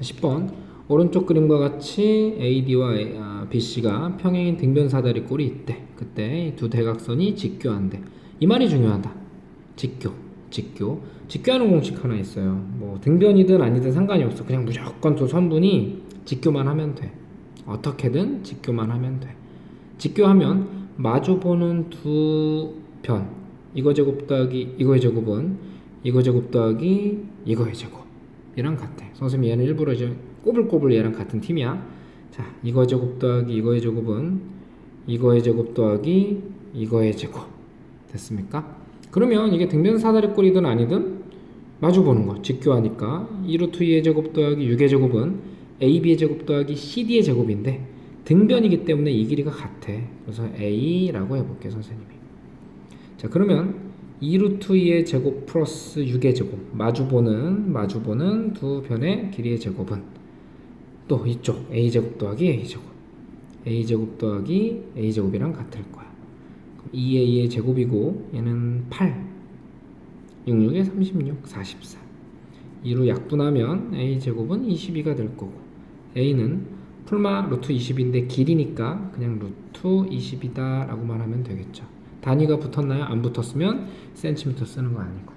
10번 오른쪽 그림과 같이 AD와 아, BC가 평행인 등변 사다리 꼴이 있대. 그때 이두 대각선이 직교한대. 이 말이 중요하다. 직교, 직교. 직교하는 공식 하나 있어요. 뭐 등변이든 아니든 상관이 없어. 그냥 무조건 두 선분이 직교만 하면 돼. 어떻게든 직교만 하면 돼. 직교하면 마주보는 두 변. 이거 제곱 더하기 이거의 제곱은 이거 제곱 더하기 이거의 제곱. 이랑 같아. 선생님이 얘는 일부러 이제 꼬불꼬불 얘랑 같은 팀이야. 자, 이거 제곱 더하기 이거의 제곱은 이거의 제곱 더하기 이거의 제곱. 됐습니까? 그러면 이게 등변 사다리꼴이든 아니든 마주 보는 거. 직교하니까 2루트 2의 제곱 더하기 6의 제곱은 AB의 제곱 더하기 CD의 제곱인데 등변이기 때문에 이 길이가 같아. 그래서 A라고 해볼게 선생님이. 자 그러면 2루트 2의 제곱 플러스 6의 제곱. 마주보는 마주보는 두 변의 길이의 제곱은 또 이쪽 a 제곱 더하기 a 제곱. A 제곱 더하기 a 제곱이랑 같을 거야. 그럼 2a의 제곱이고 얘는 8 66에 36 44 2로 약분하면 a 제곱은 22가 될 거고 a는 풀마 루트 20인데 길이니까 그냥 루트 20이다 라고만 하면 되겠죠 단위가 붙었나요? 안 붙었으면 센티미터 쓰는 거 아니고